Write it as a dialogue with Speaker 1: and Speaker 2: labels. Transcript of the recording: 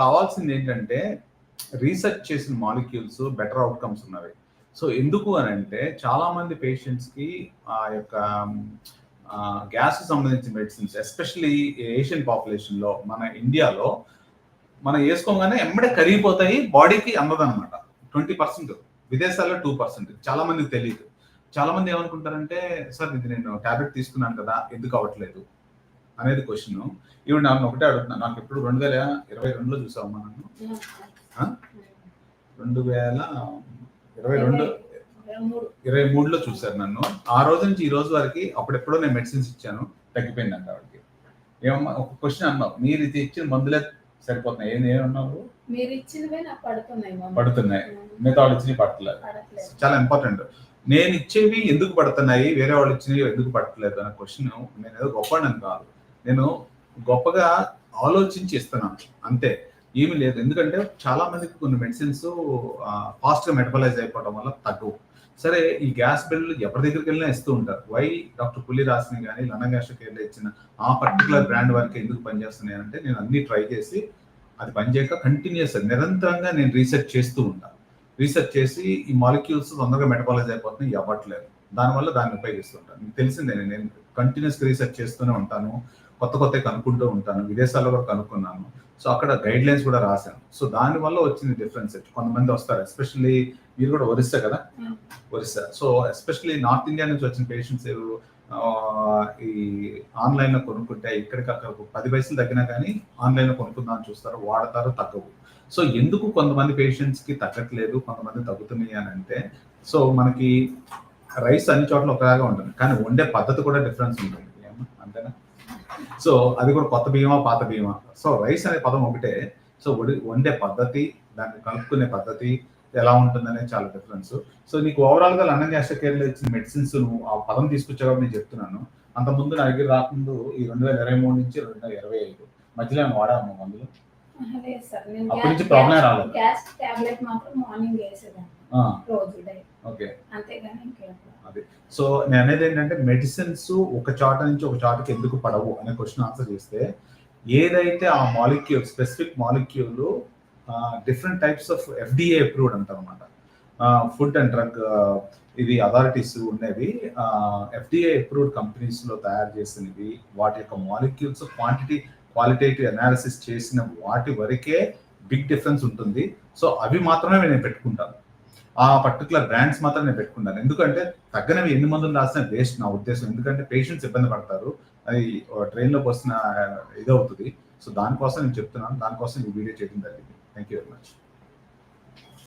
Speaker 1: కావాల్సింది ఏంటంటే రీసెర్చ్ చేసిన మాలిక్యూల్స్ బెటర్ అవుట్కమ్స్ ఉన్నవి. సో ఎందుకు అని అంటే చాలామంది పేషెంట్స్కి ఆ యొక్క గ్యాస్ సంబంధించిన మెడిసిన్స్ ఎస్పెషల్లీ ఏషియన్ పాపులేషన్లో మన ఇండియాలో మనం వేసుకోగానే ఎమ్మడే కరిగిపోతాయి బాడీకి అందదన్నమాట ట్వంటీ పర్సెంట్ విదేశాల్లో టూ పర్సెంట్ చాలా మందికి తెలియదు చాలా మంది ఏమనుకుంటారంటే సార్ ఇది నేను ట్యాబ్లెట్ తీసుకున్నాను కదా ఎందుకు అవ్వట్లేదు? అనేది క్వశ్చన్ ఇవి నన్ను ఒకటే అడుగుతున్నాను. నాకు ఎప్పుడు రెండు వేల ఇరవై రెండులో చూసామా నన్ను? రెండు వేల ఇరవై రెండు ఇరవై మూడులో చూశారు నన్ను. ఆ రోజు నుంచి ఈ రోజు వరకు అప్పుడెప్పుడో నేను మెడిసిన్స్ ఇచ్చాను. తగ్గిపోయిందంట ఆవిడకి. ఏమమ్మా ఒక క్వశ్చన్ అన్నావు. మీరు ఇది ఇచ్చిన మందులే సరిపోతున్నాయి. ఏం ఏమన్నావు?
Speaker 2: మీరు ఇచ్చినవే నాకు పడుతున్నాయి
Speaker 1: మిగతా వాళ్ళు ఇచ్చినవి
Speaker 2: పడట్లేదు.
Speaker 1: చాలా ఇంపార్టెంట్ నేను ఇచ్చేవి ఎందుకు పడుతున్నాయి? వేరే వాళ్ళు ఇచ్చినవి ఎందుకు పట్టలేదు అనే క్వశ్చన్ నేను ఏదో గొప్పని కాదు. నేను గొప్పగా ఆలోచించి ఇస్తున్నాను. అంతే. ఏమీ లేదు. ఎందుకంటే చాలా మందికి కొన్ని మెడిసిన్స్ ఫాస్ట్గా మెటబలైజ్ అయిపోవడం వల్ల తగ్గు సరే ఈ గ్యాస్ బిల్లు ఎవరి దగ్గరికి వెళ్ళినా ఇస్తూ ఉంటారు. వై డాక్టర్ పుల్లి రాసిన కానీ లనగాష కేర్లో ఇచ్చిన ఆ పర్టికులర్ బ్రాండ్ వరకు ఎందుకు పనిచేస్తున్నాయి అంటే నేను అన్ని ట్రై చేసి అది పనిచేయక కంటిన్యూస్ నిరంతరంగా నేను రీసెర్చ్ చేస్తూ ఉంటాను రీసెర్చ్ చేసి ఈ మాలిక్యూల్స్ తొందరగా మెటబాలైజ్ అయిపోతున్నాయి అవ్వట్లేదు దానివల్ల దాన్ని ఉపయోగిస్తుంటాను. మీకు తెలిసిందే నేను కంటిన్యూస్ రీసెర్చ్ చేస్తూనే ఉంటాను. కొత్త కొత్త కనుక్కుంటూ ఉంటాను. విదేశాల్లో కూడా కనుక్కున్నాను. సో అక్కడ గైడ్ లైన్స్ కూడా రాశాను. సో దాని వల్ల వచ్చింది డిఫరెన్స్ కొంతమంది వస్తారు ఎస్పెషల్లీ మీరు కూడా ఒరిస్సా కదా?
Speaker 2: Mm.
Speaker 1: Orissa. So especially north India నుంచి వచ్చిన పేషెంట్స్ ఈ ఆన్లైన్లో కొనుక్కుంటే ఇక్కడికి అక్కడ పది పైసలు తగ్గినా కానీ ఆన్లైన్లో కొనుక్కుందాం చూస్తారు. వాడతారు తగ్గవు. సో ఎందుకు కొంతమంది పేషెంట్స్కి తగ్గట్లేదు కొంతమంది తగ్గుతున్నాయి అని అంటే సో మనకి రైస్ అన్ని చోట్ల ఒకలాగా ఉంటుంది. కానీ వండే పద్ధతి కూడా డిఫరెన్స్ ఉంటుంది? అంతేనా? సో అది కూడా కొత్త బియ్యమా పాత బియ్యమా సో రైస్ అనే పదం ఒకటే. సో వడి- వండే పద్ధతి దాన్ని కలుపుకునే పద్ధతి ఎలా ఉంటుందనే చాలా డిఫరెన్స్ సో నీకు ఓవరాల్గా లండన్ గ్యాస్ కేర్లో ఇచ్చిన మెడిసిన్స్ నువ్వు ఆ పదం తీసుకొచ్చావు నేను చెప్తున్నాను. అంత ముందు నా దగ్గర రాకముందు ఈ రెండు వేల ఇరవై మూడు నుంచి రెండు వేల ఇరవై ఐదు మధ్యలో ఏమైనా వాడాము మందులు అప్పటి నుంచి ప్రాబ్లం రాలేదు.
Speaker 2: గ్యాస్ టాబ్లెట్ మాత్రం మార్నింగ్ వేసేదాన్ని.
Speaker 1: ఆ,
Speaker 2: రోజు డే
Speaker 1: ఓకే.
Speaker 2: అంతేగాని
Speaker 1: సో నేను అనేది ఏంటంటే మెడిసిన్స్ ఒక చాట నుంచి ఒక చాటకి ఎందుకు పడవు అనే క్వశ్చన్ ఆన్సర్ చేస్తే ఏదైతే ఆ molecule specific molecule different types of FDA approved అంటారు అనమాట ఫుడ్ అండ్ డ్రగ్ ఇది అథారిటీస్ ఉండేవి. ఎఫ్డిఏ అప్రూవ్డ్ కంపెనీస్లో తయారు చేసినవి వాటి యొక్క మాలిక్యూల్స్ క్వాంటిటీ క్వాలిటేటివ్ అనాలిసిస్ చేసిన వాటి వరకే బిగ్ డిఫరెన్స్ ఉంటుంది. సో అవి మాత్రమే నేను పెట్టుకుంటాను. ఆ పర్టికులర్ బ్రాండ్స్ మాత్రం నేను పెట్టుకున్నాను ఎందుకంటే తగ్గనవి ఎన్ని మందులు రాసిన వేస్ట్ నా ఉద్దేశం. ఎందుకంటే పేషెంట్స్ ఇబ్బంది పడతారు. అది ట్రైన్లోకి వస్తున్న ఇది అవుతుంది. సో దానికోసం నేను చెప్తున్నాను. దానికోసం ఈ వీడియో చేయడం జరిగింది. Thank you very much